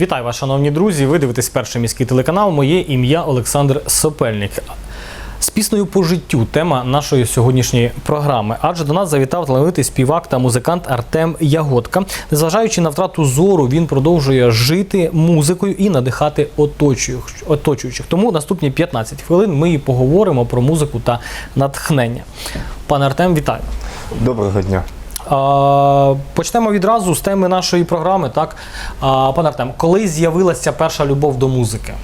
Вітаю вас, шановні друзі. Ви дивитесь перший міський телеканал. Моє ім'я Олександр Сопельник. З піснею по життю тема нашої сьогоднішньої програми. Адже до нас завітав талановитий співак та музикант Артем Ягодка. Незважаючи на втрату зору, він продовжує жити музикою і надихати оточуючих. Тому наступні 15 хвилин ми і поговоримо про музику та натхнення. Пане Артем, вітаю. Доброго дня. Почнемо відразу з теми нашої програми. Так, пане Артем, коли з'явилася перша любов до музики?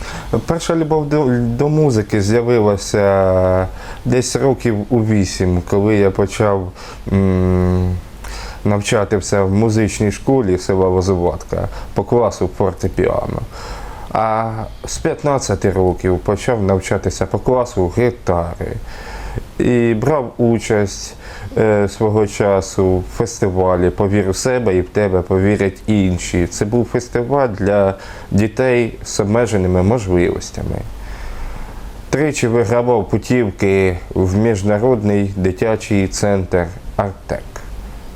Перша любов до, до музики з'явилася десь років у вісім, коли я почав м, навчатися в музичній школі села Лозуватка по класу фортепіано. А з 15 років почав навчатися по класу гітари. І брав участь е, свого часу в фестивалі Повір у себе і в тебе повірять інші. Це був фестиваль для дітей з обмеженими можливостями. Тричі вигравав путівки в міжнародний дитячий центр Артек,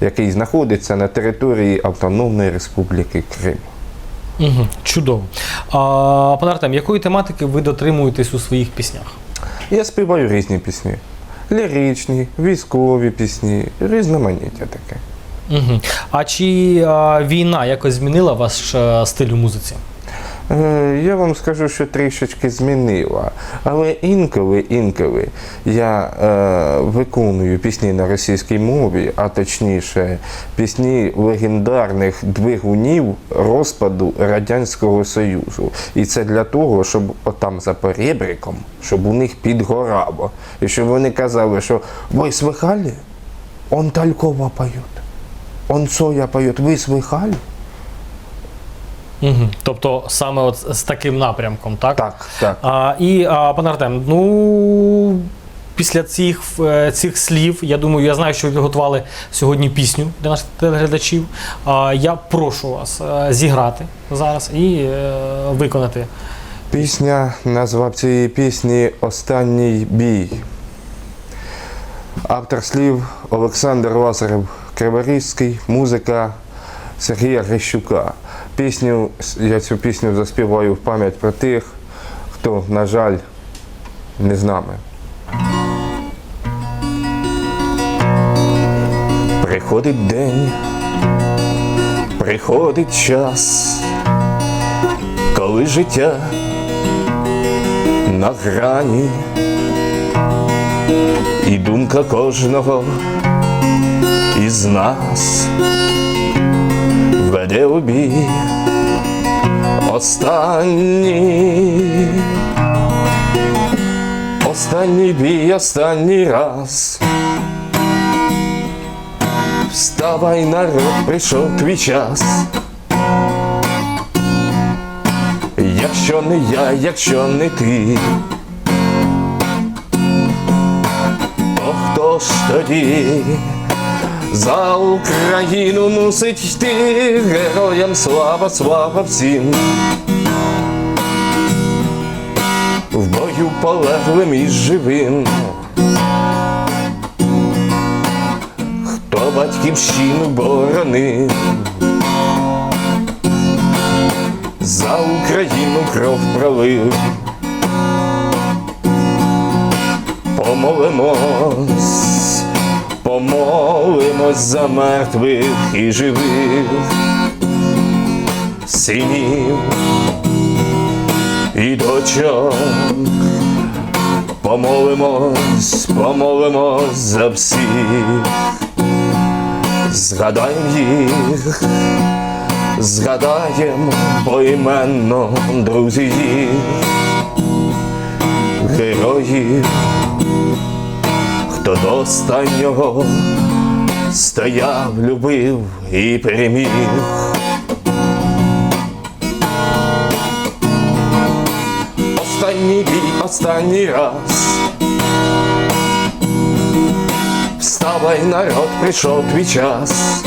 який знаходиться на території Автономної Республіки Крим. Угу, чудово. А, пане Артем, якої тематики ви дотримуєтесь у своїх піснях? Я співаю різні пісні. Ліричні, військові пісні, різноманіття таке. Угу. А чи а, війна якось змінила ваш а, стиль у музиці? Е, Я вам скажу, що трішечки змінила. Але інколи, інколи я е, виконую пісні на російській мові, а точніше, пісні легендарних двигунів розпаду Радянського Союзу. І це для того, щоб отам за перебриком, щоб у них підгорало. І щоб вони казали, що ви слыхали? Он Талькова поет. Он Цоя поет. Ви слыхали? Угу. Тобто саме от з таким напрямком, так? Так, так. А, і а, пане Артем, ну після цих, е, цих слів, я думаю, я знаю, що ви підготували сьогодні пісню для наших телеглядачів. Я прошу вас е, зіграти зараз і е, виконати. Пісня, назва цієї пісні Останній бій. Автор слів Олександр Лазарев Криворізький, музика Сергія Грищука. Пісню, я цю пісню заспіваю в пам'ять про тих, хто, на жаль, не з нами. Приходить день, приходить час, коли життя на грані, і думка кожного із нас веде у бій останній, останній бій, останній раз. Вставай, народ, прийшов твій час. Якщо не я, якщо не ти, то хто ж тоді за Україну мусить йти героям слава, слава всім. В бою полеглим і живим. Хто батьківщину боронив, за Україну кров пролив. Помолимось, помолимось за мертвих і живих, синів і дочок. Помолимось, помолимось за всіх, згадаємо їх, згадаємо поіменно друзі їх, героїв, хто до останнього стояв, любив і переміг. Останній бій, останній раз. Вставай, народ, прийшов твій час.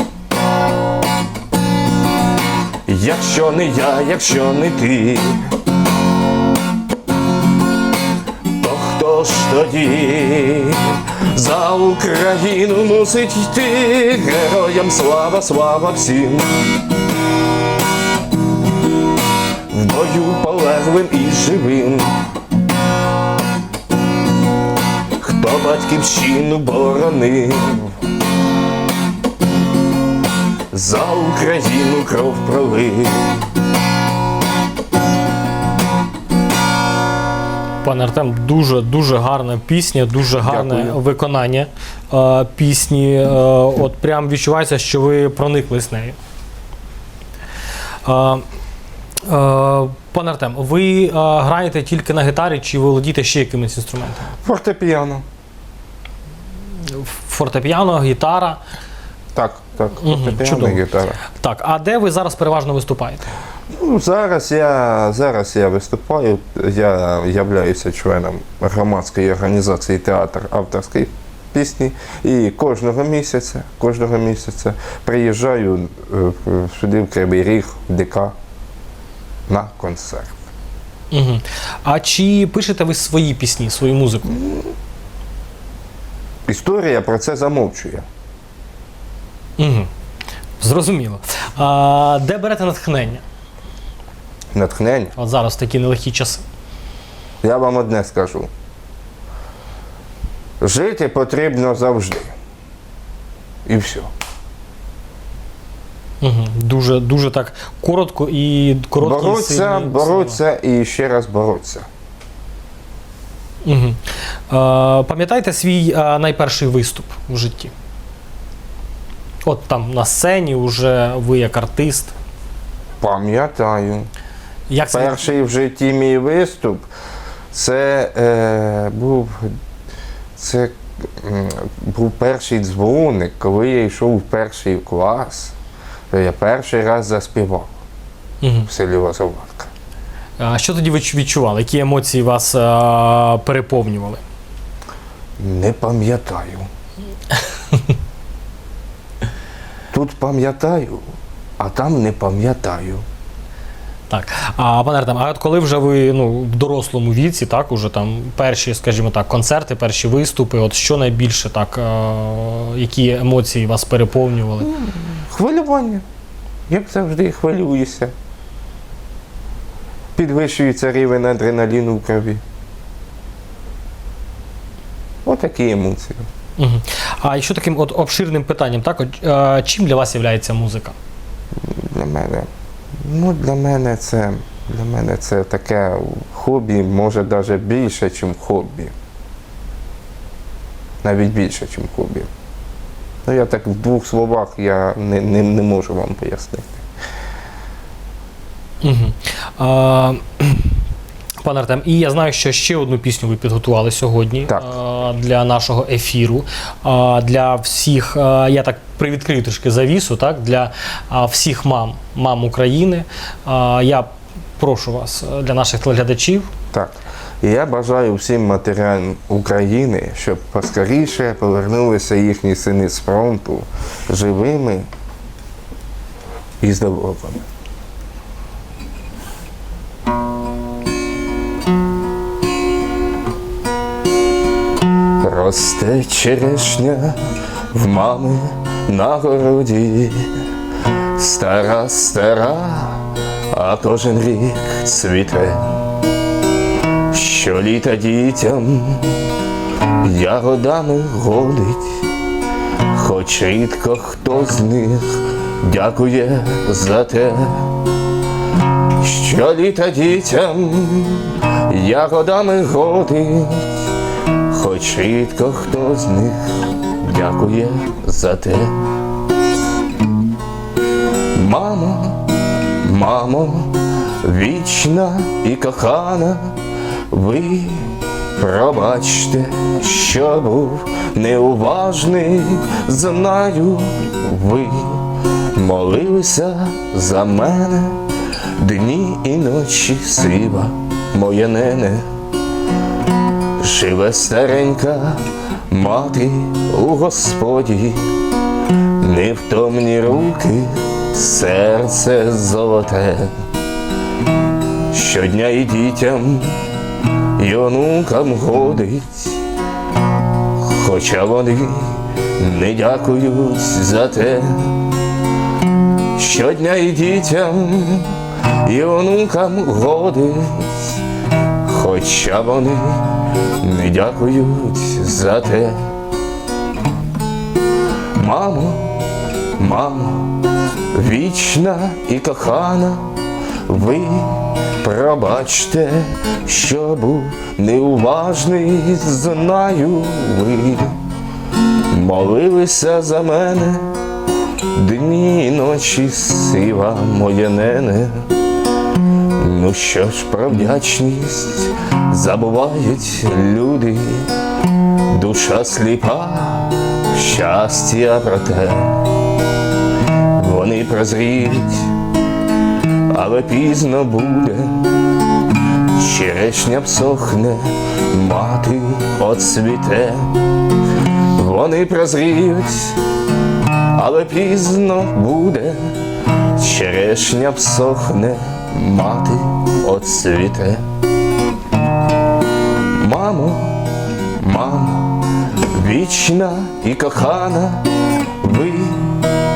Якщо не я, якщо не ти, тоді за Україну мусить йти героям слава, слава всім. померлим і живим. Хто батьківщину боронив, за Україну кров пролив. Пане Артем, дуже дуже гарна пісня, дуже гарне Дякую. виконання е, пісні. Е, от прям відчувається, що ви прониклись нею. Е, е, пане Артем, ви е, граєте тільки на гітарі чи володієте ще якимись інструментами? Фортепіано. Фортепіано, гітара. Так, так, Мгм, фортепіано чудово. і гітара. Так, а де ви зараз переважно виступаєте? Ну, зараз я зараз я виступаю. Я являюся членом громадської організації театр авторської пісні. І кожного місяця, кожного місяця приїжджаю е, сюди в Кривий Ріг, в ДК на концерт. Угу. А чи пишете ви свої пісні, свою музику? Історія про це замовчує. Угу. Зрозуміло. А, де берете натхнення? Натхнення. От зараз такі нелегкі часи. Я вам одне скажу. Жити потрібно завжди. І все. Угу. Дуже, дуже так коротко і короткі Бороться, сильні бороться і ще раз бороться. Угу. Е, пам'ятаєте свій е, найперший виступ в житті? От там на сцені вже ви як артист. Пам'ятаю. Як це? Перший в житті мій виступ це е, був, це, був перший дзвоник, коли я йшов в перший клас. то Я перший раз заспівав Угу. в селі Лозоватка. А що тоді ви відчували? Які емоції вас е, переповнювали? Не пам'ятаю. Тут пам'ятаю, а там не пам'ятаю. Так. А пане Артем, а от коли вже ви ну, в дорослому віці, так, уже там перші, скажімо так, концерти, перші виступи, от що найбільше так, е, які емоції вас переповнювали? Хвилювання. Як завжди хвилююся. Підвищується рівень адреналіну в крові. Отакі емоції. Угу. А якщо таким от обширним питанням, так, от, е, чим для вас є музика? Для мене. Ну, для мене це, для мене це таке хобі, може навіть більше, ніж хобі. Навіть більше, ніж хобі. Ну, я так в двох словах я не, не, не можу вам пояснити. Угу. А, пане Артем, і я знаю, що ще одну пісню ви підготували сьогодні Так. а, для нашого ефіру. А, для всіх, а, я так привідкрию трішки завісу, так, для а, всіх мам, мам України. А, я прошу вас для наших телеглядачів. Так. І я бажаю всім матерям України, щоб поскоріше повернулися їхні сини з фронту живими і здоровими. Росте черешня в мами на городі, стара, стара, а кожен рік цвіте. Щоліта дітям ягодами годить, хоч рідко хто з них дякує за те, щоліта дітям ягодами годить, хоч рідко хто з них дякує за те. Мамо, мамо, вічна і кохана, ви пробачте, що був неуважний, знаю, ви молилися за мене дні і ночі сива, моє нене. Живе старенька мати у Господі, невтомні руки, серце золоте. Щодня і дітям, і онукам годить, хоча вони не дякують за те. Щодня і дітям, і онукам годить, хоча вони не дякують за те. Мамо, мамо, вічна і кохана, ви пробачте, що був неуважний, знаю ви. Молилися за мене, дні і ночі сива моє нене. Ну що ж про вдячність забувають люди, душа сліпа, щастя проте. Вони прозріють, але пізно буде, черешня всохне, мати оцвіте. Вони прозріють, але пізно буде, черешня всохне, мати оцвіте. Мамо, мамо, вічна і кохана, ви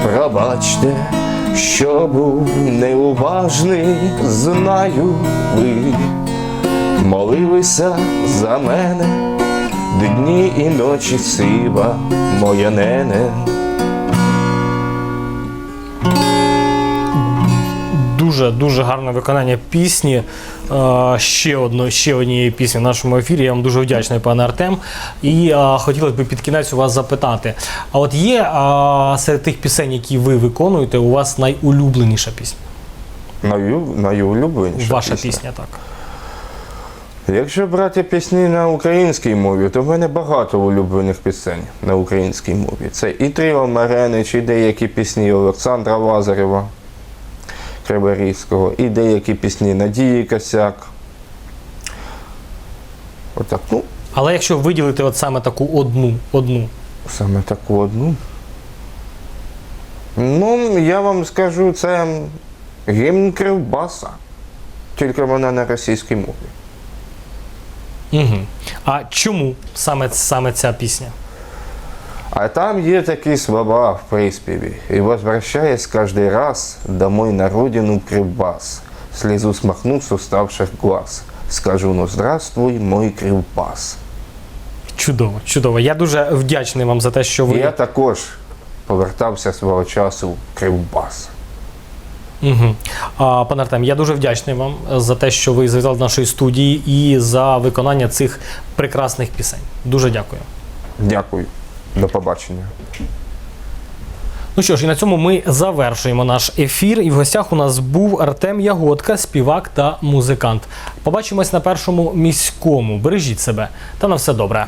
пробачте, що був неуважний, знаю ви, молилися за мене, дні і ночі сива моя нене. Дуже дуже гарне виконання пісні. Е, Ще одно, ще однієї пісні в нашому ефірі. Я вам дуже вдячний, пане Артем. І е, хотілося б під кінець у вас запитати: а от є е, серед тих пісень, які ви виконуєте, у вас найулюбленіша пісня? Наю- Найулюбленіша Ваша пісня, так. Якщо брати пісні на українській мові, то в мене багато улюблених пісень на українській мові. Це і Тріо Маренич, і деякі пісні Олександра Лазарева, Криворізького, і деякі пісні Надії Косяк. Отак, ну, Але якщо виділити от саме таку одну, одну, саме таку одну. Ну, я вам скажу, це гімн Кривбаса. Тільки вона на російській мові. Угу. А чому саме, саме ця пісня? А там є такі слова в приспіві. «И возвращаясь каждый раз домой на родину Кривбас, слезу смахну с уставших глаз, скажу, ну здравствуй, мой Кривбас. Чудово, чудово. Я дуже вдячний вам за те, що ви. Я також повертався свого часу в Кривбас. Угу. А, пане Артем, я дуже вдячний вам за те, що ви завітали до нашої студії і за виконання цих прекрасних пісень. Дуже дякую. Дякую. До побачення. Ну що ж, і на цьому ми завершуємо наш ефір. І в гостях у нас був Артем Ягодка, співак та музикант. Побачимось на першому міському. Бережіть себе та на все добре.